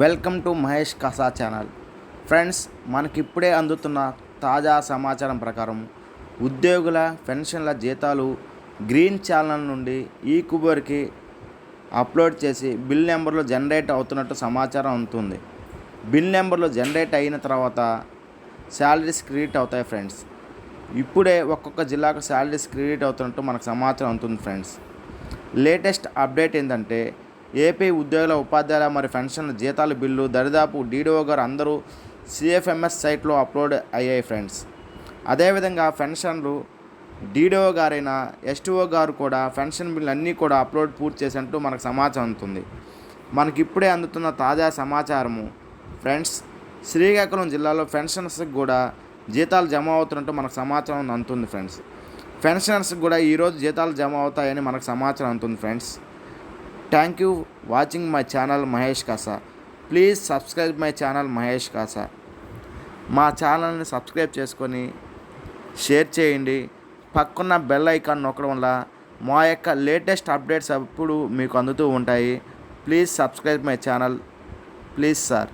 Welcome to Mahesh Kasa channel. Friends మనకిప్పుడే అందుతున్న తాజా సమాచారం ప్రకారం ఉద్యోగుల పెన్షన్ల జీతాలు గ్రీన్ ఛానల్ నుండి ఈ కుబర్కి అప్లోడ్ చేసి బిల్ నెంబర్లు జనరేట్ అవుతున్నట్టు సమాచారం అవుతుంది బిల్ నెంబర్లు జనరేట్ అయిన తర్వాత శాలరీస్ క్రెడిట్ అవుతాయి ఫ్రెండ్స్. ఇప్పుడే ఒక్కొక్క జిల్లాకు శాలరీస్ క్రెడిట్ అవుతున్నట్టు మనకు సమాచారం ఉంటుంది ఫ్రెండ్స్. లేటెస్ట్ అప్డేట్ ఏంటంటే ఏపీ ఉద్యోగుల ఉపాధ్యాయుల మరియు పెన్షన్ల జీతాల బిల్లు దరిదాపు డీడీఓ గారు అందరూ సిఎఫ్ఎంఎస్ సైట్లో అప్లోడ్ అయ్యాయి ఫ్రెండ్స్. అదేవిధంగా పెన్షన్లు డీడీఓ గారైన ఎస్టీఓ గారు కూడా పెన్షన్ బిల్లు అన్నీ కూడా అప్లోడ్ పూర్తి చేసినట్టు మనకు సమాచారం అందుతుంది. మనకి ఇప్పుడే అందుతున్న తాజా సమాచారము ఫ్రెండ్స్ శ్రీకాకుళం జిల్లాలో పెన్షనర్స్కి కూడా జీతాలు జమ అవుతున్నట్టు మనకు సమాచారం అందుతుంది ఫ్రెండ్స్. పెన్షనర్స్కి కూడా ఈరోజు జీతాలు జమ అవుతాయని మనకు సమాచారం అందుతుంది friends. Thank you watching my channel Mahesh Kasa please subscribe my channel Mahesh Kasa మా ఛానల్ని సబ్స్క్రైబ్ చేసుకొని షేర్ చేయండి. పక్కన్న బెల్ ఐకాన్ నొక్కడం వల్ల మా యొక్క లేటెస్ట్ అప్డేట్స్ అప్పుడు మీకు అందుతూ ఉంటాయి. Please subscribe my channel please sir